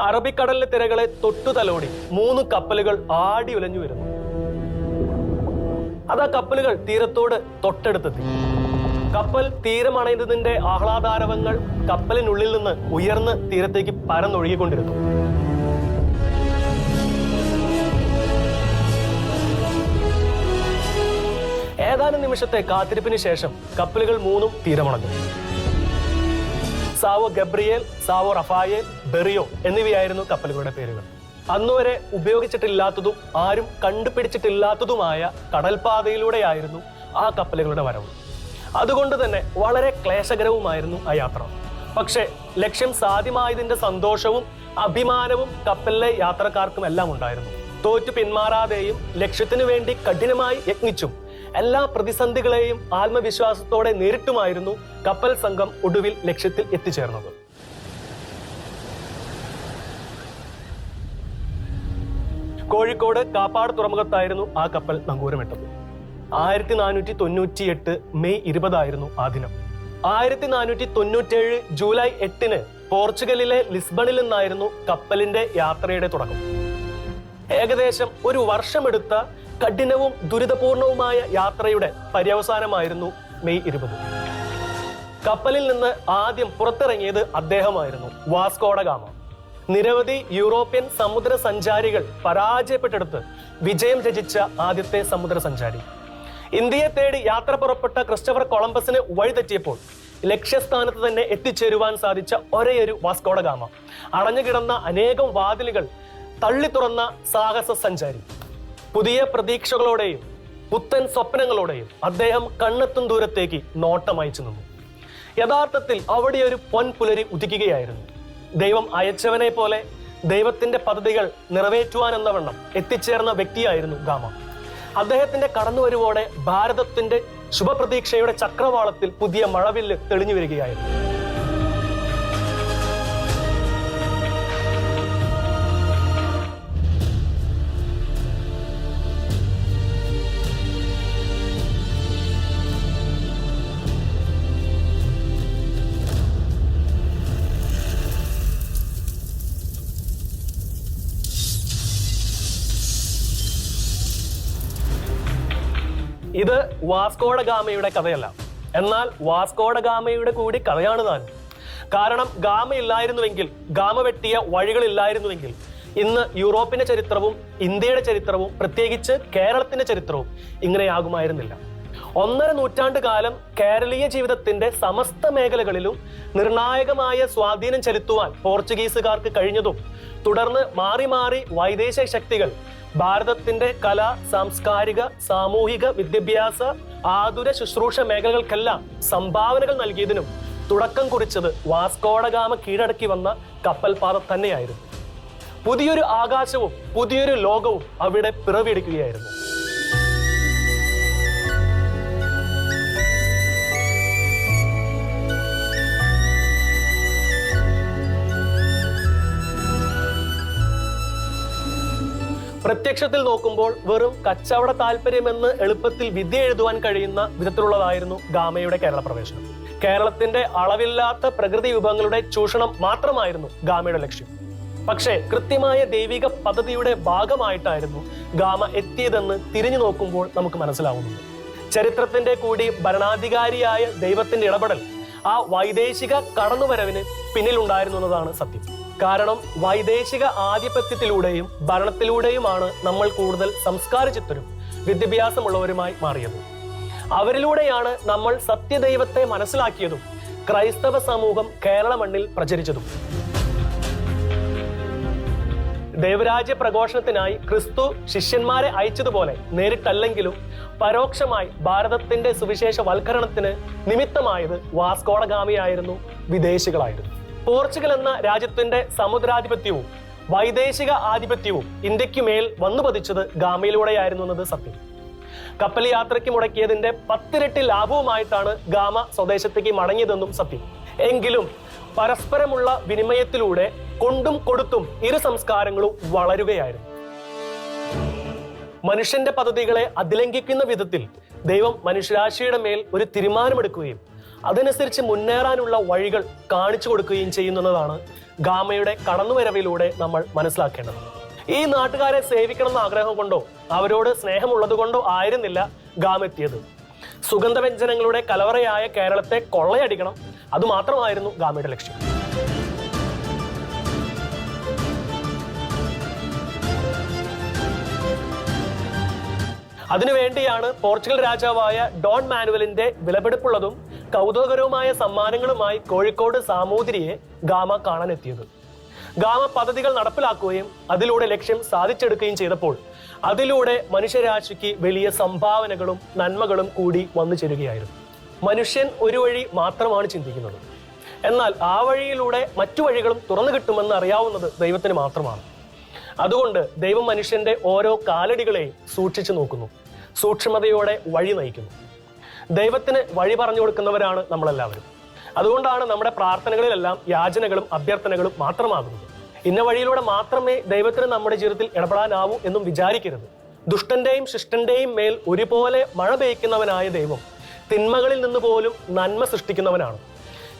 അറബിക്കടലിലെ തിരകളെ തൊട്ടുതലോടി മൂന്ന് കപ്പലുകൾ ആടി ഉലഞ്ഞു വരുന്നു. അത് കപ്പലുകൾ തീരത്തോട് തൊട്ടടുത്തെത്തി. കപ്പൽ തീരമണയുന്നതിന്റെ ആഹ്ലാദാരവങ്ങൾ കപ്പലിനുള്ളിൽ നിന്ന് ഉയർന്ന് തീരത്തേക്ക് പരന്നൊഴുകിക്കൊണ്ടിരുന്നു. ഏതാനും നിമിഷത്തെ കാത്തിരിപ്പിന് ശേഷം കപ്പലുകൾ മൂന്നും തീരമണഞ്ഞു. Sao Gabriel Sao Rafael Berrio എന്നിവയായിരുന്നു കപ്പലുകളുടെ പേരുകൾ. അന്നുവരെ ഉപയോഗിച്ചിട്ടില്ലാത്തതും ആരും കണ്ടുപിടിച്ചിട്ടില്ലാത്തതുമായ കടൽപാതയിലൂടെയായിരുന്നു ആ കപ്പലുകളുടെ വരവ്. അതുകൊണ്ട് തന്നെ വളരെ ക്ലേശകരവുമായിരുന്നു ആ യാത്ര. പക്ഷേ ലക്ഷ്യം സാധ്യമായതിന്റെ സന്തോഷവും അഭിമാനവും കപ്പലിലെ യാത്രക്കാർക്കും എല്ലാം ഉണ്ടായിരുന്നു. തോറ്റു പിന്മാറാതെയും ലക്ഷ്യത്തിനു വേണ്ടി കഠിനമായി യത്നിച്ചും എല്ലാ പ്രതിസന്ധികളെയും ആത്മവിശ്വാസത്തോടെ നേരിട്ടുമായിരുന്നു കപ്പൽ സംഘം ഒടുവിൽ ലക്ഷ്യത്തിൽ എത്തിച്ചേർന്നത്. കോഴിക്കോട് കാപ്പാട് തുറമുഖത്തായിരുന്നു ആ കപ്പൽ നങ്കൂരമിട്ടത് ആയിരത്തി നാനൂറ്റി തൊണ്ണൂറ്റി എട്ട് മെയ് ഇരുപതായിരുന്നു ആ ദിനം. ആയിരത്തി നാനൂറ്റി തൊണ്ണൂറ്റേഴ് ജൂലൈ എട്ടിന് പോർച്ചുഗലിലെ ലിസ്ബണിൽ നിന്നായിരുന്നു കപ്പലിന്റെ യാത്രയുടെ തുടക്കം. ഏകദേശം ഒരു വർഷമെടുത്ത കഠിനവും ദുരിതപൂർണവുമായ യാത്രയുടെ പര്യവസാനമായിരുന്നു മെയ് ഇരുപത്. കപ്പലിൽ നിന്ന് ആദ്യം പുറത്തിറങ്ങിയത് അദ്ദേഹമായിരുന്നു വാസ്കോഡ ഗാമ നിരവധി യൂറോപ്യൻ സമുദ്ര സഞ്ചാരികൾ പരാജയപ്പെട്ടെടുത്ത് വിജയം രചിച്ച ആദ്യത്തെ സമുദ്ര സഞ്ചാരി ഇന്ത്യയെ തേടി യാത്ര പുറപ്പെട്ട ക്രിസ്റ്റഫർ കൊളംബസിന് വഴിതെറ്റിയപ്പോൾ ലക്ഷ്യസ്ഥാനത്ത് തന്നെ എത്തിച്ചേരുവാൻ സാധിച്ച ഒരേയൊരു വാസ്കോഡ ഗാമ അടഞ്ഞുകിടന്ന അനേകം വാതിലുകൾ തള്ളി തുറന്ന സാഹസ സഞ്ചാരി പുതിയ പ്രതീക്ഷകളോടെയും പുത്തൻ സ്വപ്നങ്ങളോടെയും അദ്ദേഹം കണ്ണെത്തും ദൂരത്തേക്ക് നോട്ടമയച്ചു നിന്നു. യഥാർത്ഥത്തിൽ അവിടെ ഒരു പൊൻപുലരി ഉദിക്കുകയായിരുന്നു. ദൈവം അയച്ചവനെ പോലെ ദൈവത്തിന്റെ പദ്ധതികൾ നിറവേറ്റുവാനെന്നവണ്ണം എത്തിച്ചേർന്ന വ്യക്തിയായിരുന്നു ഗാമ. അദ്ദേഹത്തിന്റെ കടന്നുവരുവോടെ ഭാരതത്തിന്റെ ശുഭപ്രതീക്ഷയുടെ ചക്രവാളത്തിൽ പുതിയ മഴവില്ല് തെളിഞ്ഞു വരികയായിരുന്നു. ഇത് വാസ്കോഡ ഗാമയുടെ കഥയല്ല. എന്നാൽ വാസ്കോഡ ഗാമയുടെ കൂടി കഥയാണ് താൻ. കാരണം ഗാമ ഇല്ലായിരുന്നുവെങ്കിൽ ഗാമ വെട്ടിയ വഴികളില്ലായിരുന്നുവെങ്കിൽ ഇന്ന് യൂറോപ്പിന്റെ ചരിത്രവും ഇന്ത്യയുടെ ചരിത്രവും പ്രത്യേകിച്ച് കേരളത്തിന്റെ ചരിത്രവും ഇങ്ങനെയാകുമായിരുന്നില്ല. ഒന്നര നൂറ്റാണ്ട് കാലം കേരളീയ ജീവിതത്തിന്റെ സമസ്ത മേഖലകളിലും നിർണായകമായ സ്വാധീനം ചെലുത്തുവാൻ പോർച്ചുഗീസുകാർക്ക് കഴിഞ്ഞതും തുടർന്ന് മാറി മാറി വൈദേശിക ശക്തികൾ ഭാരതത്തിന്റെ കല സാംസ്കാരിക സാമൂഹിക വിദ്യാഭ്യാസ ആതുര ശുശ്രൂഷ മേഖലകൾക്കെല്ലാം സംഭാവനകൾ നൽകിയതിനും തുടക്കം കുറിച്ചത് വാസ്കോഡഗാമ കീഴടക്കി വന്ന കപ്പൽപാത തന്നെയായിരുന്നു. പുതിയൊരു ആകാശവും പുതിയൊരു ലോകവും അവിടെ പിറവിയെടുക്കുകയായിരുന്നു പ്രത്യക്ഷത്തിൽ നോക്കുമ്പോൾ വെറും കച്ചവട താല്പര്യമെന്ന് എളുപ്പത്തിൽ വിദ്യ എഴുതുവാൻ കഴിയുന്ന വിധത്തിലുള്ളതായിരുന്നു ഗാമയുടെ കേരള പ്രവേശനം കേരളത്തിന്റെ അളവില്ലാത്ത പ്രകൃതി വിഭവങ്ങളുടെ ചൂഷണം മാത്രമായിരുന്നു ഗാമയുടെ ലക്ഷ്യം. പക്ഷേ കൃത്യമായ ദൈവിക പദ്ധതിയുടെ ഭാഗമായിട്ടായിരുന്നു ഗാമ എത്തിയതെന്ന് തിരിഞ്ഞു നോക്കുമ്പോൾ നമുക്ക് മനസ്സിലാവുന്നുണ്ട് ചരിത്രത്തിന്റെ കൂടി ഭരണാധികാരിയായ ദൈവത്തിന്റെ ഇടപെടൽ ആ വൈദേശിക കടന്നുവരവിന് പിന്നിലുണ്ടായിരുന്നു എന്നതാണ് സത്യം. കാരണം വൈദേശിക ആധിപത്യത്തിലൂടെയും ഭരണത്തിലൂടെയുമാണ് നമ്മൾ കൂടുതൽ സംസ്കാര സംസ്കാരചിത്തരും വിദ്യാഭ്യാസമുള്ളവരുമായി മാറിയത്. അവരിലൂടെയാണ് നമ്മൾ സത്യദൈവത്തെ മനസ്സിലാക്കിയതും ക്രൈസ്തവ സമൂഹം കേരള മണ്ണിൽ പ്രചരിച്ചതും. ദൈവരാജ്യ പ്രഘോഷണത്തിനായി ക്രിസ്തു ശിഷ്യന്മാരെ അയച്ചതുപോലെ നേരിട്ടല്ലെങ്കിലും പരോക്ഷമായി ഭാരതത്തിന്റെ സുവിശേഷ വൽക്കരണത്തിന് നിമിത്തമായത് വാസ്കോളഗാമിയായിരുന്നു വിദേശികളായിരുന്നു. പോർച്ചുഗൽ എന്ന രാജ്യത്തിന്റെ സമുദ്രാധിപത്യവും വൈദേശിക ആധിപത്യവും ഇന്ത്യയ്ക്ക് മേൽ വന്നു പതിച്ചത് ഗാമയിലൂടെയായിരുന്നു എന്നത് സത്യം. കപ്പൽ യാത്രയ്ക്ക് മുടക്കിയതിന്റെ പത്തിരട്ടി ലാഭവുമായിട്ടാണ് ഗാമ സ്വദേശത്തേക്ക് മടങ്ങിയതെന്നും സത്യം എങ്കിലും പരസ്പരമുള്ള വിനിമയത്തിലൂടെ കൊണ്ടും കൊടുത്തും ഇരു സംസ്കാരങ്ങളും വളരുകയായിരുന്നു. മനുഷ്യന്റെ പദ്ധതികളെ അതിലംഘിക്കുന്ന വിധത്തിൽ ദൈവം മനുഷ്യരാശിയുടെ മേൽ ഒരു തീരുമാനമെടുക്കുകയും അതനുസരിച്ച് മുന്നേറാനുള്ള വഴികൾ കാണിച്ചു കൊടുക്കുകയും ചെയ്യുന്നതാണ് ഗാമയുടെ കടന്നുവരവിലൂടെ നമ്മൾ മനസ്സിലാക്കേണ്ടത്. ഈ നാട്ടുകാരെ സേവിക്കണമെന്ന ആഗ്രഹം കൊണ്ടോ അവരോട് സ്നേഹമുള്ളത് കൊണ്ടോ ആയിരുന്നില്ല ഗാമെത്തിയത്. സുഗന്ധവ്യഞ്ജനങ്ങളുടെ കലവറയായ കേരളത്തെ കൊള്ളയടിക്കണം അതുമാത്രമായിരുന്നു ഗാമയുടെ ലക്ഷ്യം. അതിനുവേണ്ടിയാണ് പോർച്ചുഗൽ രാജാവായ ഡോൺ മാനുവലിന്റെ വിലപിടിപ്പുള്ളതും കൗതുകകരവുമായ സമ്മാനങ്ങളുമായി കോഴിക്കോട് സാമൂതിരിയെ ഗാമ കാണാനെത്തിയത്. ഗാമ പദ്ധതികൾ നടപ്പിലാക്കുകയും അതിലൂടെ ലക്ഷ്യം സാധിച്ചെടുക്കുകയും ചെയ്തപ്പോൾ അതിലൂടെ മനുഷ്യരാശിക്ക് വലിയ സംഭാവനകളും നന്മകളും കൂടി വന്നു ചേരുകയായിരുന്നു. മനുഷ്യൻ ഒരു വഴി മാത്രമാണ് ചിന്തിക്കുന്നത്. എന്നാൽ ആ വഴിയിലൂടെ മറ്റു വഴികളും തുറന്നു കിട്ടുമെന്ന് അറിയാവുന്നത് ദൈവത്തിന് മാത്രമാണ്. അതുകൊണ്ട് ദൈവം മനുഷ്യന്റെ ഓരോ കാലടികളെയും സൂക്ഷിച്ചു നോക്കുന്നു. സൂക്ഷ്മതയോടെ വഴി നയിക്കുന്നു. ദൈവത്തിന് വഴി പറഞ്ഞു കൊടുക്കുന്നവരാണ് നമ്മളെല്ലാവരും. അതുകൊണ്ടാണ് നമ്മുടെ പ്രാർത്ഥനകളിലെല്ലാം യാചനകളും അഭ്യർത്ഥനകളും മാത്രമാകുന്നത്. ഇന്ന വഴിയിലൂടെ മാത്രമേ ദൈവത്തിന് നമ്മുടെ ജീവിതത്തിൽ ഇടപെടാനാവൂ എന്നും വിചാരിക്കരുത്. ദുഷ്ടന്റെയും ശിഷ്ടന്റെയും മേൽ ഒരുപോലെ മഴ പെയ്ക്കുന്നവനായ ദൈവം തിന്മകളിൽ നിന്ന് പോലും നന്മ സൃഷ്ടിക്കുന്നവനാണ്.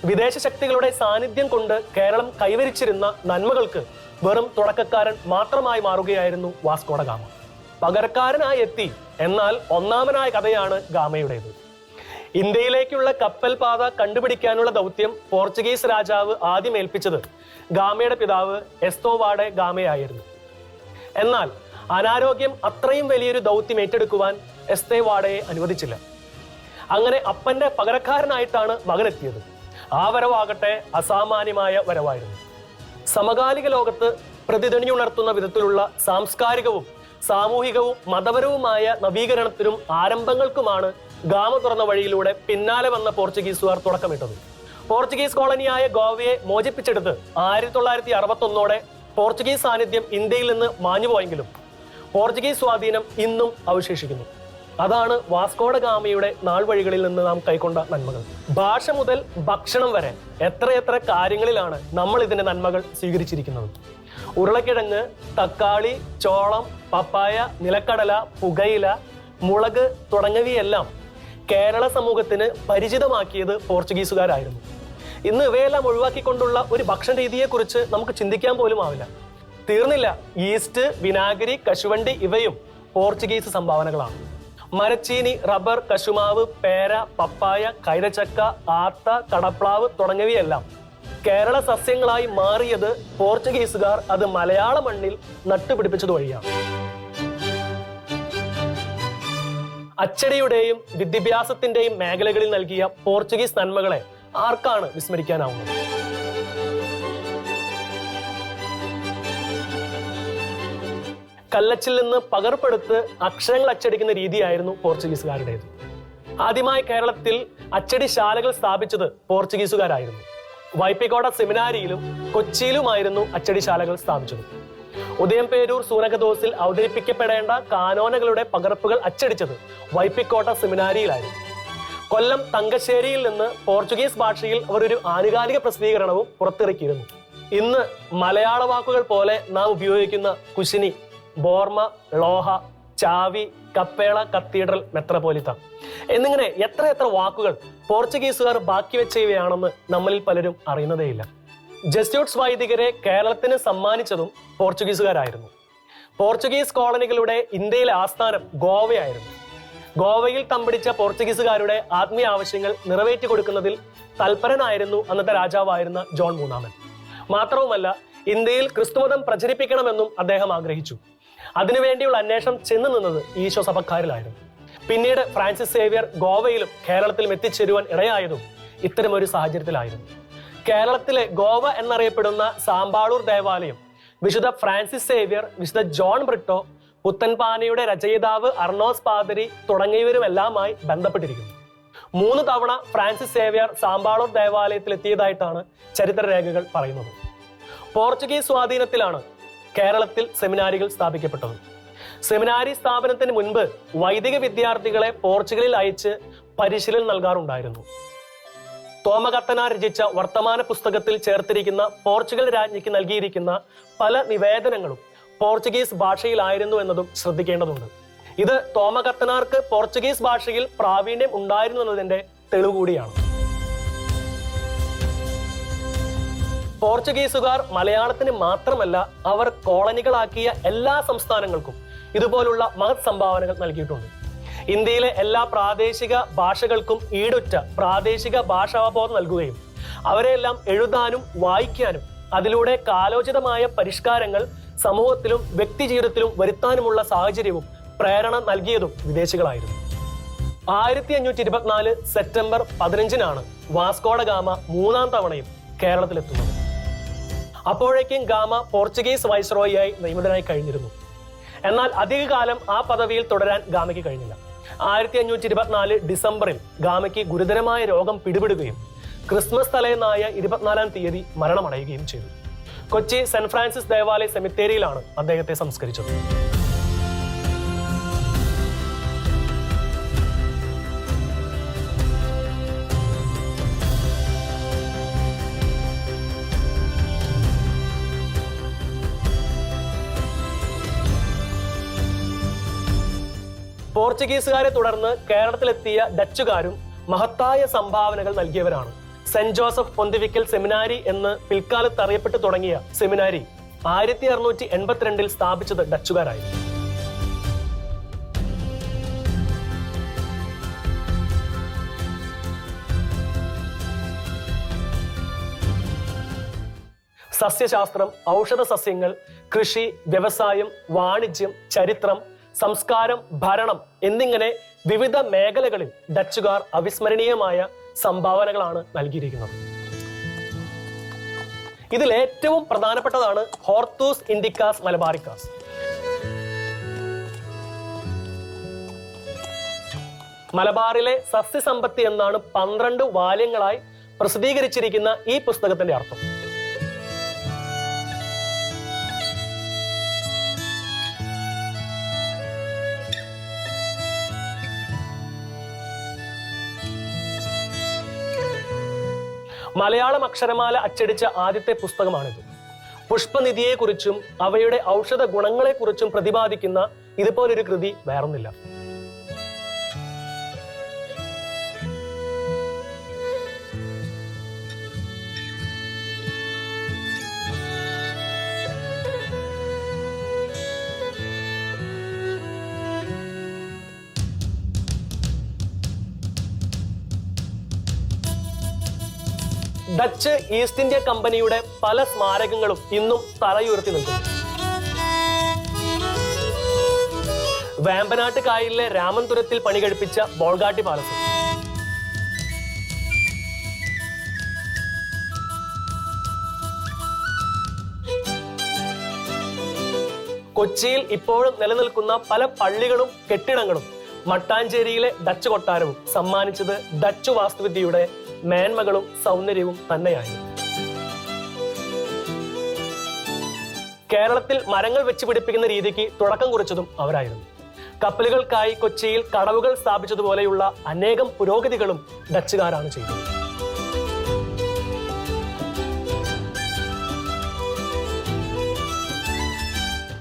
വിദേശ ശക്തികളുടെ സാന്നിധ്യം കൊണ്ട് കേരളം കൈവരിച്ചിരുന്ന നന്മകൾക്ക് വെറും തുടക്കക്കാരൻ മാത്രമായി മാറുകയായിരുന്നു വാസ്കോഡ ഗാമ. പകരക്കാരനായി എത്തി എന്നാൽ ഒന്നാമനായ കഥയാണ് ഗാമയുടേത്. ഇന്ത്യയിലേക്കുള്ള കപ്പൽ പാത കണ്ടുപിടിക്കാനുള്ള ദൗത്യം പോർച്ചുഗീസ് രാജാവ് ആദ്യം ഏൽപ്പിച്ചത് ഗാമയുടെ പിതാവ് എസ്തോവാഡ ഗാമയായിരുന്നു. എന്നാൽ അനാരോഗ്യം അത്രയും വലിയൊരു ദൗത്യം ഏറ്റെടുക്കുവാൻ എസ്തേവാഡയെ അനുവദിച്ചില്ല. അങ്ങനെ അപ്പന്റെ പകരക്കാരനായിട്ടാണ് മകനെത്തിയത്. ആ വരവാകട്ടെ അസാമാന്യമായ വരവായിരുന്നു. സമകാലിക ലോകത്ത് പ്രതിധ്വനിയുണർത്തുന്ന വിധത്തിലുള്ള സാംസ്കാരികവും സാമൂഹികവും മതപരവുമായ നവീകരണത്തിനും ആരംഭങ്ങൾക്കുമാണ് ഗാമ തുറന്ന വഴിയിലൂടെ പിന്നാലെ വന്ന പോർച്ചുഗീസുകാർ തുടക്കമിട്ടത്. പോർച്ചുഗീസ് കോളനിയായ ഗോവയെ മോചിപ്പിച്ചെടുത്ത് ആയിരത്തി തൊള്ളായിരത്തി അറുപത്തൊന്നോടെ പോർച്ചുഗീസ് സാന്നിധ്യം ഇന്ത്യയിൽ നിന്ന് മാഞ്ഞുപോയെങ്കിലും പോർച്ചുഗീസ് സ്വാധീനം ഇന്നും അവശേഷിക്കുന്നു. അതാണ് വാസ്കോഡ ഗാമയുടെ നാൾ വഴികളിൽ നിന്ന് നാം കൈക്കൊണ്ട നന്മകൾ. ഭാഷ മുതൽ ഭക്ഷണം വരെ എത്രയെത്ര കാര്യങ്ങളിലാണ് നമ്മൾ ഇതിന്റെ നന്മകൾ സ്വീകരിച്ചിരിക്കുന്നത്. ഉരുളക്കിഴങ്ങ് തക്കാളി ചോളം പപ്പായ നിലക്കടല പുകയില മുളക് തുടങ്ങിയവയെല്ലാം കേരള സമൂഹത്തിന് പരിചിതമാക്കിയത് പോർച്ചുഗീസുകാരായിരുന്നു. ഇന്ന് ഇവയെല്ലാം ഒഴിവാക്കിക്കൊണ്ടുള്ള ഒരു ഭക്ഷണ രീതിയെക്കുറിച്ച് നമുക്ക് ചിന്തിക്കാൻ പോലും ആവില്ല. തീർന്നില്ല ഈസ്റ്റ് വിനാഗിരി കശുവണ്ടി ഇവയും പോർച്ചുഗീസ് സംഭാവനകളാണ്. മരച്ചീനി റബ്ബർ കശുമാവ് പേര പപ്പായ കൈതച്ചക്ക ആത്ത കടപ്ലാവ് തുടങ്ങിയവയെല്ലാം കേരള സസ്യങ്ങളായി മാറിയത് പോർച്ചുഗീസുകാർ അത് മലയാള മണ്ണിൽ നട്ടുപിടിപ്പിച്ചത് വഴിയാണ്. അച്ചടിയുടെയും വിദ്യാഭ്യാസത്തിന്റെയും മേഖലകളിൽ നൽകിയ പോർച്ചുഗീസ് നന്മകളെ ആർക്കാണ് വിസ്മരിക്കാനാവുന്നത്? കല്ലച്ചിൽ നിന്ന് പകർപ്പെടുത്ത് അക്ഷരങ്ങൾ അച്ചടിക്കുന്ന രീതിയായിരുന്നു പോർച്ചുഗീസുകാരുടേത്. ആദ്യമായി കേരളത്തിൽ അച്ചടിശാലകൾ സ്ഥാപിച്ചത് പോർച്ചുഗീസുകാരായിരുന്നു. വൈപ്പിക്കോട സെമിനാരിയിലും കൊച്ചിയിലുമായിരുന്നു അച്ചടിശാലകൾ സ്ഥാപിച്ചത്. ഉദയംപേരൂർ സൂനകദോസിൽ അവതരിപ്പിക്കപ്പെടേണ്ട കാനോനകളുടെ പകർപ്പുകൾ അച്ചടിച്ചത് വൈപ്പിക്കോട്ട സെമിനാരിയിലായിരുന്നു. കൊല്ലം തങ്കശ്ശേരിയിൽ നിന്ന് പോർച്ചുഗീസ് ഭാഷയിൽ അവർ ഒരു ആനുകാലിക പ്രസിദ്ധീകരണവും പുറത്തിറക്കിയിരുന്നു. ഇന്ന് മലയാള വാക്കുകൾ പോലെ നാം ഉപയോഗിക്കുന്ന കുശിനി ബോർമ ലോഹ ചാവി കപ്പേള കത്തീഡ്രൽ മെത്രപോലിത്ത. എന്നിങ്ങനെ എത്ര എത്ര വാക്കുകൾ പോർച്ചുഗീസുകാർ ബാക്കി വെച്ചവയാണെന്ന് നമ്മളിൽ പലരും അറിയുന്നതേയില്ല. ജസ്യൂട്ട്സ് വൈദികരെ കേരളത്തിന് സമ്മാനിച്ചതും പോർച്ചുഗീസുകാരായിരുന്നു. പോർച്ചുഗീസ് കോളനികളുടെ ഇന്ത്യയിലെ ആസ്ഥാനം ഗോവയായിരുന്നു. ഗോവയിൽ തമ്പടിച്ച പോർച്ചുഗീസുകാരുടെ ആത്മീയ ആവശ്യങ്ങൾ നിറവേറ്റി കൊടുക്കുന്നതിൽ തൽപരനായിരുന്നു അന്നത്തെ രാജാവായിരുന്ന ജോൺ മൂന്നാമൻ. മാത്രവുമല്ല ഇന്ത്യയിൽ ക്രിസ്തുമതം പ്രചരിപ്പിക്കണമെന്നും അദ്ദേഹം ആഗ്രഹിച്ചു. അതിനുവേണ്ടിയുള്ള അന്വേഷണം ചെന്നു നിന്നത് ഈശോ സഭക്കാരിലായിരുന്നു. പിന്നീട് ഫ്രാൻസിസ് സേവ്യർ ഗോവയിലും കേരളത്തിലും എത്തിച്ചേരുവാൻ ഇടയായതും ഇത്തരമൊരു സാഹചര്യത്തിലായിരുന്നു. കേരളത്തിലെ ഗോവ എന്നറിയപ്പെടുന്ന സാമ്പാളൂർ ദേവാലയം വിശുദ്ധ ഫ്രാൻസിസ് സേവ്യർ വിശുദ്ധ ജോൺ ബ്രിട്ടോ പുത്തൻപാനയുടെ രചയിതാവ് അർണോസ് പാതിരി തുടങ്ങിയവരുമെല്ലാമായി ബന്ധപ്പെട്ടിരിക്കുന്നു. മൂന്ന് തവണ ഫ്രാൻസിസ് സേവ്യർ സാമ്പാളൂർ ദേവാലയത്തിൽ എത്തിയതായിട്ടാണ് ചരിത്രരേഖകൾ പറയുന്നത്. പോർച്ചുഗീസ് സ്വാധീനത്തിലാണ് കേരളത്തിൽ സെമിനാരികൾ സ്ഥാപിക്കപ്പെട്ടത്. സെമിനാരി സ്ഥാപനത്തിന് മുൻപ് വൈദിക വിദ്യാർത്ഥികളെ പോർച്ചുഗലിൽ അയച്ച് പരിശീലനം നൽകാറുണ്ടായിരുന്നു. തോമകത്തന രചിച്ച വർത്തമാന പുസ്തകത്തിൽ ചേർത്തിരിക്കുന്ന പോർച്ചുഗൽ രാജ്ഞിക്ക് നൽകിയിരിക്കുന്ന പല നിവേദനങ്ങളും പോർച്ചുഗീസ് ഭാഷയിലായിരുന്നു എന്നതും ശ്രദ്ധിക്കേണ്ടതുണ്ട്. ഇത് തോമകത്തനാർക്ക് പോർച്ചുഗീസ് ഭാഷയിൽ പ്രാവീണ്യം ഉണ്ടായിരുന്നു എന്നതിന്റെ തെളിവ് കൂടിയാണ്. പോർച്ചുഗീസുകാർ മലയാളത്തിന് മാത്രമല്ല അവർ കോളനികളാക്കിയ എല്ലാ സംസ്ഥാനങ്ങൾക്കും ഇതുപോലുള്ള മഹത് സംഭാവനകൾ നൽകിയിട്ടുണ്ട്. ഇന്ത്യയിലെ എല്ലാ പ്രാദേശിക ഭാഷകൾക്കും ഈടുറ്റ പ്രാദേശിക ഭാഷാബോധം നൽകുകയും അവരെല്ലാം എഴുതാനും വായിക്കാനും അതിലൂടെ കാലോചിതമായ പരിഷ്കാരങ്ങൾ സമൂഹത്തിലും വ്യക്തിജീവിതത്തിലും വരുത്താനുമുള്ള സാഹചര്യവും പ്രേരണ നൽകിയതും വിദേശികളായിരുന്നു. ആയിരത്തി അഞ്ഞൂറ്റി ഇരുപത്തിനാല് സെപ്റ്റംബർ പതിനഞ്ചിനാണ് വാസ്കോഡ ഗാമ മൂന്നാം തവണയും കേരളത്തിലെത്തുന്നത്. അപ്പോഴേക്കും ഗാമ പോർച്ചുഗീസ് വൈസ്രോയിയായി നിയമിതനായി കഴിഞ്ഞിരുന്നു. എന്നാൽ അധികകാലം ആ പദവിയിൽ തുടരാൻ ഗാമയ്ക്ക് കഴിഞ്ഞില്ല. ആയിരത്തി അഞ്ഞൂറ്റി ഇരുപത്തിനാല് ഡിസംബറിൽ ഗാമയ്ക്ക് ഗുരുതരമായ രോഗം പിടിപെടുകയും ക്രിസ്മസ് തലേന്നായ ഇരുപത്തിനാലാം തീയതി മരണമടയുകയും ചെയ്തു. കൊച്ചി സെന്റ് ഫ്രാൻസിസ് ദേവാലയ സെമിത്തേരിയിലാണ് അദ്ദേഹത്തെ സംസ്കരിച്ചത്. പോർച്ചുഗീസുകാരെ തുടർന്ന് കേരളത്തിലെത്തിയ ഡച്ചുകാരും മഹത്തായ സംഭാവനകൾ നൽകിയവരാണ്. സെന്റ് ജോസഫ് പൊന്തിവിക്കൽ സെമിനാരി എന്ന് പിൽക്കാലത്ത് അറിയപ്പെട്ടു തുടങ്ങിയ സെമിനാരി ആയിരത്തി അറുന്നൂറ്റി എൺപത്തിരണ്ടിൽ സ്ഥാപിച്ചത് ഡച്ചുകാരായിരുന്നു. സസ്യശാസ്ത്രം ഔഷധ സസ്യങ്ങൾ കൃഷി വ്യവസായം വാണിജ്യം ചരിത്രം സംസ്കാരം ഭരണം എന്നിങ്ങനെ വിവിധ മേഖലകളിൽ ഡച്ചുകാർ അവിസ്മരണീയമായ സംഭാവനകളാണ് നൽകിയിരിക്കുന്നത്. ഇതിൽ ഏറ്റവും പ്രധാനപ്പെട്ടതാണ് ഹോർത്തൂസ് ഇൻഡിക്കാസ് മലബാറിക്കാസ് മലബാറിലെ സസ്യസമ്പത്തി എന്നാണ് പന്ത്രണ്ട് വാല്യങ്ങളായി പ്രസിദ്ധീകരിച്ചിരിക്കുന്ന ഈ പുസ്തകത്തിന്റെ അർത്ഥം. മലയാളം അക്ഷരമാല അച്ചടിച്ച ആദ്യത്തെ പുസ്തകമാണിത്. പുഷ്പനിധിയെക്കുറിച്ചും അവയുടെ ഔഷധ ഗുണങ്ങളെക്കുറിച്ചും പ്രതിപാദിക്കുന്ന ഇതുപോലൊരു കൃതി വേറൊന്നില്ല. ഡച്ച് ഈസ്റ്റ് ഇന്ത്യ കമ്പനിയുടെ പല സ്മാരകങ്ങളും ഇന്നും തലയുയർത്തി നിൽക്കുന്നു. വേമ്പനാട്ട് കായലിലെ രാമൻതുരത്തിൽ പണി കഴിപ്പിച്ച ബോൾഗാട്ടി പാലസ്. കൊച്ചിയിൽ ഇപ്പോഴും നിലനിൽക്കുന്ന പല പള്ളികളും കെട്ടിടങ്ങളും മട്ടാഞ്ചേരിയിലെ ഡച്ച് കൊട്ടാരവും സമ്മാനിച്ചത് ഡച്ച് വാസ്തുവിദ്യയുടെ മേന്മകളും സൗന്ദര്യവും തന്നെയായിരുന്നു. കേരളത്തിൽ മരങ്ങൾ വെച്ച് പിടിപ്പിക്കുന്ന രീതിക്ക് തുടക്കം കുറിച്ചതും അവരായിരുന്നു. കപ്പലുകൾക്കായി കൊച്ചിയിൽ കടവുകൾ സ്ഥാപിച്ചതുപോലെയുള്ള അനേകം പുരോഗതികളും ഡച്ചുകാരാണ് ചെയ്തത്.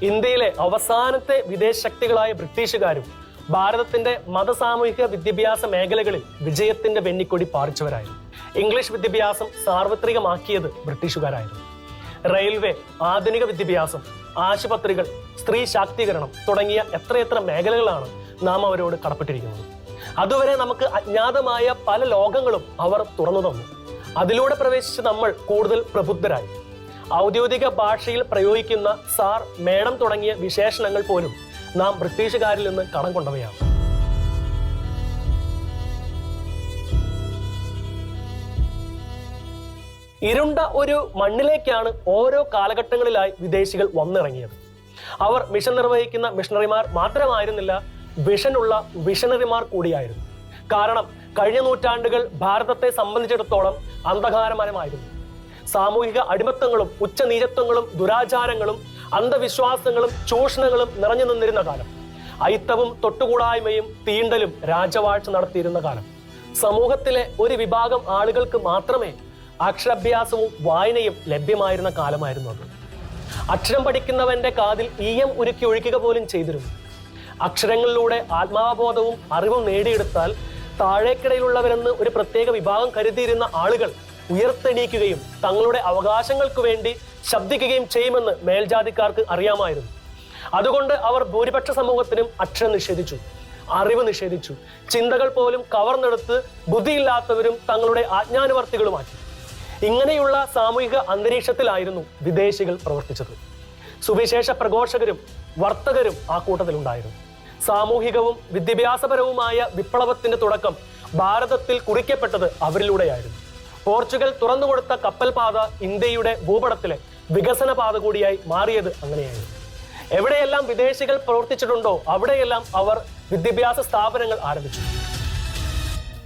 ഇന്ത്യയിലെ അവസാനത്തെ വിദേശ ശക്തികളായ ബ്രിട്ടീഷുകാരും ഭാരതത്തിന്റെ മതസാമൂഹിക വിദ്യാഭ്യാസ മേഖലകളിൽ വിജയത്തിന്റെ വെന്നിക്കൊടി പാറിച്ചവരായിരുന്നു. ഇംഗ്ലീഷ് വിദ്യാഭ്യാസം സാർവത്രികമാക്കിയത് ബ്രിട്ടീഷുകാരായിരുന്നു. റെയിൽവേ ആധുനിക വിദ്യാഭ്യാസം ആശുപത്രികൾ സ്ത്രീ ശാക്തീകരണം തുടങ്ങിയ എത്രയെത്ര മേഖലകളാണ് നാം അവരോട് കടപ്പെട്ടിരിക്കുന്നത്. അതുവരെ നമുക്ക് അജ്ഞാതമായ പല ലോകങ്ങളും അവർ തുറന്നു തന്നു. അതിലൂടെ പ്രവേശിച്ച് നമ്മൾ കൂടുതൽ പ്രബുദ്ധരായി. ഔദ്യോഗിക ഭാഷയിൽ പ്രയോഗിക്കുന്ന സാർ മേഡം തുടങ്ങിയ വിശേഷണങ്ങൾ പോലും നാം ബ്രിട്ടീഷുകാരിൽ നിന്ന് കടം കൊണ്ടവയാണ്. ഇരുണ്ട ഒരു മണ്ണിലേക്കാണ് ഓരോ കാലഘട്ടങ്ങളിലായി വിദേശികൾ വന്നിറങ്ങിയത്. അവർ മിഷൻ നിർവഹിക്കുന്ന മിഷണറിമാർ മാത്രമായിരുന്നില്ല വിഷനുള്ള വിഷണറിമാർ കൂടിയായിരുന്നു. കാരണം കഴിഞ്ഞ നൂറ്റാണ്ടുകൾ ഭാരതത്തെ സംബന്ധിച്ചിടത്തോളം അന്ധകാരമയമായിരുന്നു സാമൂഹിക അടിമത്തങ്ങളും ഉച്ചനീചത്വങ്ങളും ദുരാചാരങ്ങളും അന്ധവിശ്വാസങ്ങളും ചൂഷണങ്ങളും നിറഞ്ഞു നിന്നിരുന്ന കാലം. അയിത്തവും തൊട്ടുകൂടായ്മയും തീണ്ടലും രാജവാഴ്ച നടത്തിയിരുന്ന കാലം. സമൂഹത്തിലെ ഒരു വിഭാഗം ആളുകൾക്ക് മാത്രമേ അക്ഷരാഭ്യാസവും വായനയും ലഭ്യമായിരുന്ന കാലമായിരുന്നു അത്. അക്ഷരം പഠിക്കുന്നവന്റെ കാതിൽ ഈയം ഉരുക്കി ഒഴിക്കുക പോലും ചെയ്തിരുന്നു. അക്ഷരങ്ങളിലൂടെ ആത്മാവബോധവും അറിവും നേടിയെടുത്താൽ താഴേക്കിടയിലുള്ളവരെന്ന് ഒരു പ്രത്യേക വിഭാഗം കരുതിയിരുന്ന ആളുകൾ ഉയർത്തെണീക്കുകയും തങ്ങളുടെ അവകാശങ്ങൾക്ക് വേണ്ടി ശബ്ദിക്കുകയും ചെയ്യുമെന്ന് മേൽജാതിക്കാർക്ക് അറിയാമായിരുന്നു. അതുകൊണ്ട് അവർ ഭൂരിപക്ഷ സമൂഹത്തിനും അക്ഷരം നിഷേധിച്ചു അറിവ് നിഷേധിച്ചു ചിന്തകൾ പോലും കവർന്നെടുത്ത് ബുദ്ധിയില്ലാത്തവരും തങ്ങളുടെ ആജ്ഞാനുവർത്തികളുമാക്കി ഇങ്ങനെയുള്ള സാമൂഹിക അന്തരീക്ഷത്തിലായിരുന്നു വിദേശികൾ പ്രവർത്തിച്ചത്. സുവിശേഷ പ്രഘോഷകരും വർത്തകരും ആ കൂട്ടത്തിലുണ്ടായിരുന്നു. സാമൂഹികവും വിദ്യാഭ്യാസപരവുമായ വിപ്ലവത്തിന്റെ തുടക്കം ഭാരതത്തിൽ കുറിക്കപ്പെട്ടത് അവരിലൂടെയായിരുന്നു. പോർച്ചുഗൽ തുറന്നുകൊടുത്ത കപ്പൽ പാത ഇന്ത്യയുടെ ഭൂപടത്തിലെ വികസന പാത കൂടിയായി മാറിയത് അങ്ങനെയാണ്. എവിടെയെല്ലാം വിദേശികൾ പ്രവർത്തിച്ചിട്ടുണ്ടോ അവിടെയെല്ലാം അവർ വിദ്യാഭ്യാസ സ്ഥാപനങ്ങൾ ആരംഭിച്ചു.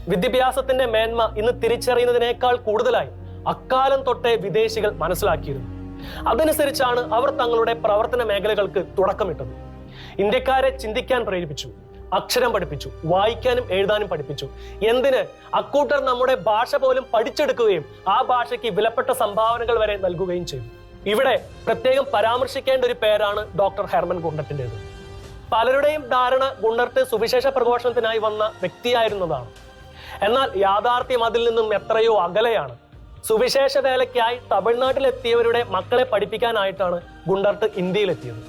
വിദ്യാഭ്യാസത്തിന്റെ മേന്മ ഇന്ന് തിരിച്ചറിയുന്നതിനേക്കാൾ കൂടുതലായി അക്കാലം തൊട്ടേ വിദേശികൾ മനസ്സിലാക്കിയിരുന്നു. അതനുസരിച്ചാണ് അവർ തങ്ങളുടെ പ്രവർത്തന മേഖലകൾക്ക് തുടക്കമിട്ടത്. ഇന്ത്യക്കാരെ ചിന്തിക്കാൻ പ്രേരിപ്പിച്ചു അക്ഷരം പഠിപ്പിച്ചു വായിക്കാനും എഴുതാനും പഠിപ്പിച്ചു. എന്തിന്? അക്കൂട്ടർ നമ്മുടെ ഭാഷ പോലും പഠിച്ചെടുക്കുകയും ആ ഭാഷയ്ക്ക് വിലപ്പെട്ട സംഭാവനകൾ വരെ നൽകുകയും ചെയ്തു. ഇവിടെ പ്രത്യേകം പരാമർശിക്കേണ്ട ഒരു പേരാണ് ഡോക്ടർ ഹെർമൻ ഗുണ്ടറ്റിന്റെത് പലരുടെയും ധാരണ ഗുണ്ടർട്ട് സുവിശേഷ പ്രഘോഷണത്തിനായി വന്ന വ്യക്തിയായിരുന്നതാണ്. എന്നാൽ യാഥാർത്ഥ്യം അതിൽ നിന്നും എത്രയോ അകലെയാണ്. സുവിശേഷ വേലയ്ക്കായി തമിഴ്നാട്ടിലെത്തിയവരുടെ മക്കളെ പഠിപ്പിക്കാനായിട്ടാണ് ഗുണ്ടർട്ട് ഇന്ത്യയിലെത്തിയത്.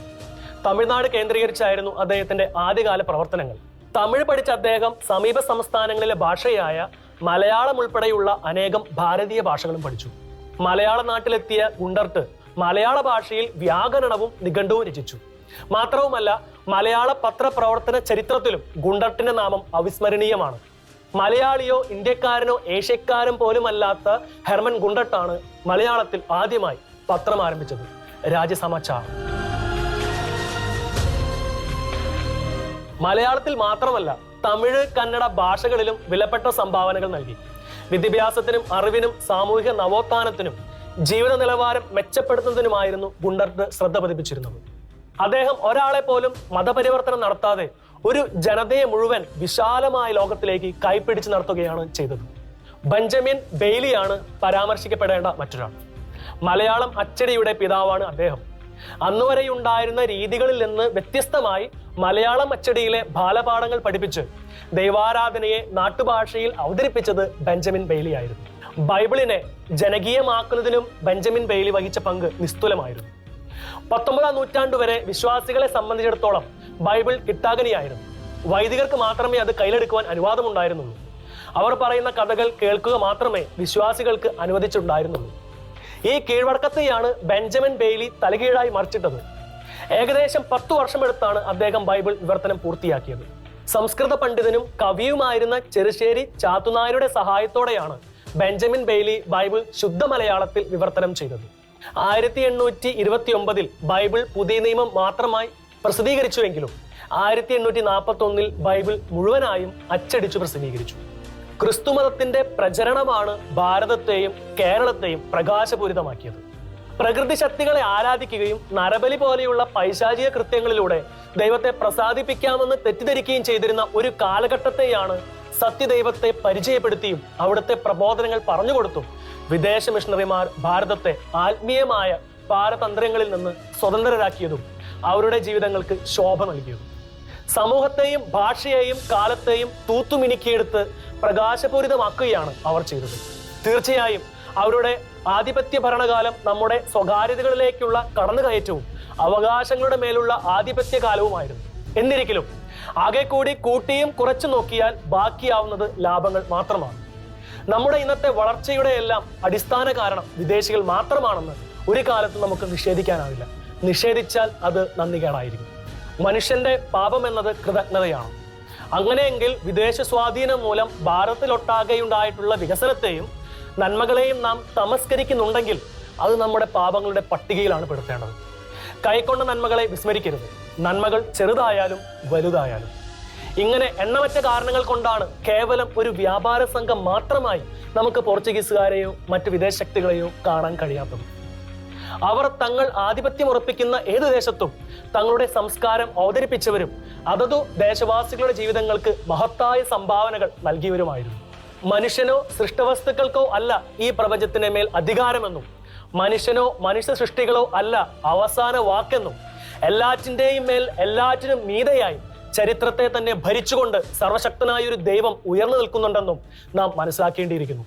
തമിഴ്നാട് കേന്ദ്രീകരിച്ചായിരുന്നു അദ്ദേഹത്തിന്റെ ആദ്യകാല പ്രവർത്തനങ്ങൾ. തമിഴ് പഠിച്ച അദ്ദേഹം സമീപ സംസ്ഥാനങ്ങളിലെ ഭാഷയായ മലയാളം ഉൾപ്പെടെയുള്ള അനേകം ഭാരതീയ ഭാഷകളും പഠിച്ചു. മലയാള നാട്ടിലെത്തിയ ഗുണ്ടർട്ട് മലയാള ഭാഷയിൽ വ്യാകരണവും നിഘണ്ടുവും രചിച്ചു. മാത്രവുമല്ല മലയാള പത്രപ്രവർത്തന ചരിത്രത്തിലും ഗുണ്ടട്ടിന്റെ നാമം അവിസ്മരണീയമാണ്. മലയാളിയോ ഇന്ത്യക്കാരനോ ഏഷ്യക്കാരൻ പോലുമല്ലാത്ത ഹെർമൻ ഗുണ്ടട്ടാണ് മലയാളത്തിൽ ആദ്യമായി പത്രം ആരംഭിച്ചത്. രാജ്യസമാചാർ മലയാളത്തിൽ മാത്രമല്ല തമിഴ് കന്നഡ ഭാഷകളിലും വിലപ്പെട്ട സംഭാവനകൾ നൽകി. വിദ്യാഭ്യാസത്തിനും അറിവിനും സാമൂഹിക നവോത്ഥാനത്തിനും ജീവിത നിലവാരം മെച്ചപ്പെടുത്തുന്നതിനുമായിരുന്നു ഗുണ്ടർട്ട് ശ്രദ്ധ പതിപ്പിച്ചിരുന്നത്. അദ്ദേഹം ഒരാളെ പോലും മതപരിവർത്തനം നടത്താതെ ഒരു ജനതയെ മുഴുവൻ വിശാലമായ ലോകത്തിലേക്ക് കൈപ്പിടിച്ച് നടത്തുകയാണ് ചെയ്തത്. ബെഞ്ചമിൻ ബെയ്ലിയാണ് പരാമർശിക്കപ്പെടേണ്ട മറ്റൊരാൾ. മലയാളം അച്ചടിയുടെ പിതാവാണ് അദ്ദേഹം. അന്നുവരെ ഉണ്ടായിരുന്ന രീതികളിൽ നിന്ന് വ്യത്യസ്തമായി മലയാളം അച്ചടിയിലെ ബാലപാഠങ്ങൾ പഠിപ്പിച്ച് ദൈവാരാധനയെ നാട്ടുഭാഷയിൽ അവതരിപ്പിച്ചത് ബെഞ്ചമിൻ ബെയ്ലി ആയിരുന്നു ബൈബിളിനെ ജനകീയമാക്കുന്നതിനും ബെഞ്ചമിൻ ബെയ്ലി വഹിച്ച പങ്ക് നിസ്തുലമായിരുന്നു. പത്തൊമ്പതാം നൂറ്റാണ്ട് വരെ വിശ്വാസികളെ സംബന്ധിച്ചിടത്തോളം ബൈബിൾ കിട്ടാകനിയായിരുന്നു. വൈദികർക്ക് മാത്രമേ അത് കയ്യിലെടുക്കുവാൻ അനുവാദമുണ്ടായിരുന്നുള്ളൂ. അവർ പറയുന്ന കഥകൾ കേൾക്കുക മാത്രമേ വിശ്വാസികൾക്ക് അനുവദിച്ചിട്ടുണ്ടായിരുന്നുള്ളൂ. ഈ കീഴ്വഴക്കത്തെയാണ് ബെഞ്ചമിൻ ബെയ്ലി തലകീഴായി മറിച്ചിട്ടത്. ഏകദേശം പത്തു വർഷമെടുത്താണ് അദ്ദേഹം ബൈബിൾ വിവർത്തനം പൂർത്തിയാക്കിയത്. സംസ്കൃത പണ്ഡിതനും കവിയുമായിരുന്ന ചെറുശ്ശേരി ചാത്തുനായരുടെ സഹായത്തോടെയാണ് ബെഞ്ചമിൻ ബെയ്ലി ബൈബിൾ ശുദ്ധ മലയാളത്തിൽ വിവർത്തനം ചെയ്തത്. ആയിരത്തി എണ്ണൂറ്റി ഇരുപത്തി ഒമ്പതിൽ ബൈബിൾ പുതിയ നിയമം മാത്രമായി പ്രസിദ്ധീകരിച്ചുവെങ്കിലും ആയിരത്തി എണ്ണൂറ്റി നാൽപ്പത്തി ഒന്നിൽ ബൈബിൾ മുഴുവനായും അച്ചടിച്ചു പ്രസിദ്ധീകരിച്ചു. ക്രിസ്തുമതത്തിന്റെ പ്രചരണമാണ് ഭാരതത്തെയും കേരളത്തെയും പ്രകാശപൂരിതമാക്കിയത്. പ്രകൃതി ശക്തികളെ ആരാധിക്കുകയും നരബലി പോലെയുള്ള പൈശാചിക കൃത്യങ്ങളിലൂടെ ദൈവത്തെ പ്രസാദിപ്പിക്കാമെന്ന് തെറ്റിദ്ധരിക്കുകയും ചെയ്തിരുന്ന ഒരു കാലഘട്ടത്തെയാണ് സത്യദൈവത്തെ പരിചയപ്പെടുത്തിയും അവിടുത്തെ പ്രബോധനങ്ങൾ പറഞ്ഞുകൊടുത്തും വിദേശ മിഷണറിമാർ ഭാരതത്തെ ആത്മീയമായ പാരതന്ത്രങ്ങളിൽ നിന്ന് സ്വതന്ത്രരാക്കിയതും അവരുടെ ജീവിതങ്ങൾക്ക് ശോഭ നൽകിയതും. സമൂഹത്തെയും ഭാഷയെയും കാലത്തെയും തൂത്തുമിനുക്കിയെടുത്ത് പ്രകാശപൂരിതമാക്കുകയാണ് അവർ ചെയ്തത്. തീർച്ചയായും അവരുടെ ആധിപത്യ ഭരണകാലം നമ്മുടെ സ്വകാര്യതകളിലേക്കുള്ള കടന്നുകയറ്റവും അവകാശങ്ങളുടെ മേലുള്ള ആധിപത്യ കാലവുമായിരുന്നു എന്നിരിക്കലും ആകെ കൂടി കൂട്ടിയും കുറച്ചു നോക്കിയാൽ ബാക്കിയാവുന്നത് ലാഭങ്ങൾ മാത്രമാണ്. നമ്മുടെ ഇന്നത്തെ വളർച്ചയുടെ എല്ലാം അടിസ്ഥാന കാരണം വിദേശികൾ മാത്രമാണെന്ന് ഒരു കാലത്ത് നമുക്ക് നിഷേധിക്കാനാവില്ല. നിഷേധിച്ചാൽ അത് നന്ദികേടായിരിക്കും. മനുഷ്യന്റെ പാപം എന്നത് കൃതജ്ഞതയാണ്. അങ്ങനെയെങ്കിൽ വിദേശ സ്വാധീനം മൂലം ഭാരതത്തിലൊട്ടാകെയുണ്ടായിട്ടുള്ള വികസനത്തെയും നന്മകളെയും നാം തമസ്കരിക്കുന്നുണ്ടെങ്കിൽ അത് നമ്മുടെ പാപങ്ങളുടെ പട്ടികയിലാണ് പെടുത്തേണ്ടത്. കൈക്കൊണ്ട നന്മകളെ വിസ്മരിക്കരുത്. നന്മകൾ ചെറുതായാലും വലുതായാലും. ഇങ്ങനെ എണ്ണമറ്റ കാരണങ്ങൾ കൊണ്ടാണ് കേവലം ഒരു വ്യാപാര സംഘം മാത്രമായി നമുക്ക് പോർച്ചുഗീസുകാരെയോ മറ്റ് വിദേശ ശക്തികളെയോ കാണാൻ കഴിയാത്തത്. അവർ തങ്ങൾ ആധിപത്യം ഉറപ്പിക്കുന്ന ഏത് ദേശത്തും തങ്ങളുടെ സംസ്കാരം അവതരിപ്പിച്ചവരും അതതു ദേശവാസികളുടെ ജീവിതങ്ങൾക്ക് മഹത്തായ സംഭാവനകൾ നൽകിയവരുമായിരുന്നു. മനുഷ്യനോ സൃഷ്ടവസ്തുക്കൾക്കോ അല്ല ഈ പ്രപഞ്ചത്തിന് മേൽ അധികാരമെന്നും മനുഷ്യനോ മനുഷ്യ സൃഷ്ടികളോ അല്ല അവസാന വാക്കെന്നും എല്ലാറ്റിന്റെയും മേൽ എല്ലാറ്റിനും മീതയായി ചരിത്രത്തെ തന്നെ ഭരിച്ചുകൊണ്ട് സർവശക്തനായ ഒരു ദൈവം ഉയർന്നു നിൽക്കുന്നുണ്ടെന്നും നാം മനസ്സിലാക്കേണ്ടിയിരിക്കുന്നു.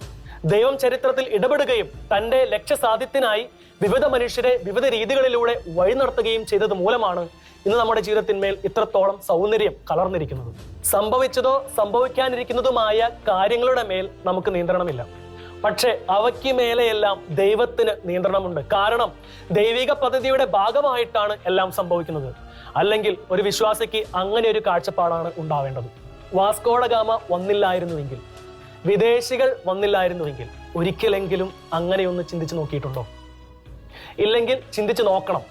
ദൈവം ചരിത്രത്തിൽ ഇടപെടുകയും തന്റെ ലക്ഷ്യസാധ്യത്തിനായി വിവിധ മനുഷ്യരെ വിവിധ രീതികളിലൂടെ വഴി നടത്തുകയും ചെയ്തത് മൂലമാണ് ഇന്ന് നമ്മുടെ ജീവിതത്തിന്മേൽ ഇത്രത്തോളം സൗന്ദര്യം കലർന്നിരിക്കുന്നത്. സംഭവിച്ചതോ സംഭവിക്കാനിരിക്കുന്നതുമായ കാര്യങ്ങളുടെ മേൽ നമുക്ക് നിയന്ത്രണമില്ല. പക്ഷേ അവയ്ക്ക് മേലെയെല്ലാം ദൈവത്തിന് നിയന്ത്രണമുണ്ട്. കാരണം ദൈവിക പദ്ധതിയുടെ ഭാഗമായിട്ടാണ് എല്ലാം സംഭവിക്കുന്നത്. അല്ലെങ്കിൽ ഒരു വിശ്വാസിക്ക് അങ്ങനെ ഒരു കാഴ്ചപ്പാടാണ് ഉണ്ടാവേണ്ടത്. വാസ്കോഡഗാമ വന്നില്ലായിരുന്നുവെങ്കിൽ വിദേശികൾ വന്നില്ലായിരുന്നുവെങ്കിൽ ഒരിക്കലെങ്കിലും അങ്ങനെയൊന്ന് ചിന്തിച്ചു നോക്കിയിട്ടുണ്ടോ? ഇല്ലെങ്കിൽ ചിന്തിച്ചു നോക്കണം.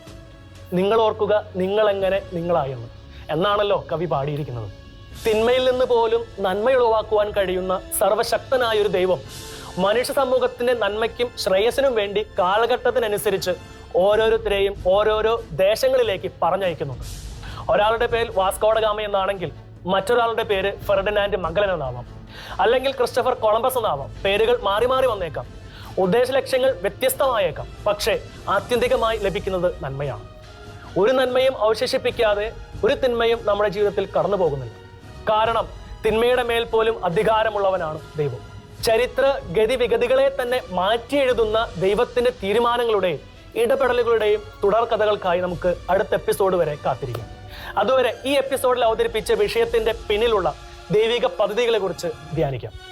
നിങ്ങൾ ഓർക്കുക നിങ്ങളെങ്ങനെ നിങ്ങളായെന്ന്. എന്നാണല്ലോ കവി പാടിയിരിക്കുന്നത്. തിന്മയിൽ നിന്ന് പോലും നന്മ ഉളവാക്കുവാൻ കഴിയുന്ന സർവശക്തനായ ഒരു ദൈവം മനുഷ്യ സമൂഹത്തിന്റെ നന്മയ്ക്കും ശ്രേയസിനും വേണ്ടി കാലഘട്ടത്തിനനുസരിച്ച് ഓരോരുത്തരെയും ഓരോരോ ദേശങ്ങളിലേക്ക് പറഞ്ഞയക്കുന്നുണ്ട്. ഒരാളുടെ പേര് വാസ്കോഡ ഗാമ എന്നാണെങ്കിൽ മറ്റൊരാളുടെ പേര് ഫെർഡിനാൻഡ് മംഗലൻ എന്നാവാം. അല്ലെങ്കിൽ ക്രിസ്റ്റഫർ കൊളംബസ് എന്നാവാം. പേരുകൾ മാറി മാറി വന്നേക്കാം. ഉദ്ദേശ ലക്ഷ്യങ്ങൾ വ്യത്യസ്തമായേക്കാം. പക്ഷേ ആത്യന്തികമായി ലഭിക്കുന്നത് നന്മയാണ്. ഒരു നന്മയും അവശേഷിപ്പിക്കാതെ ഒരു തിന്മയും നമ്മുടെ ജീവിതത്തിൽ കടന്നു പോകുന്നില്ല കാരണം തിന്മയുടെ മേൽ പോലും അധികാരമുള്ളവനാണ് ദൈവം. ചരിത്ര ഗതിവിഗതികളെ തന്നെ മാറ്റി എഴുതുന്ന ദൈവത്തിന്റെ തീരുമാനങ്ങളുടെയും ഇടപെടലുകളുടെയും തുടർ കഥകൾക്കായി നമുക്ക് അടുത്ത എപ്പിസോഡ് വരെ കാത്തിരിക്കാം. അതുവരെ ഈ എപ്പിസോഡിൽ അവതരിപ്പിച്ച വിഷയത്തിന്റെ പിന്നിലുള്ള ദൈവിക പദ്ധതികളെക്കുറിച്ച് ധ്യാനിക്കാം.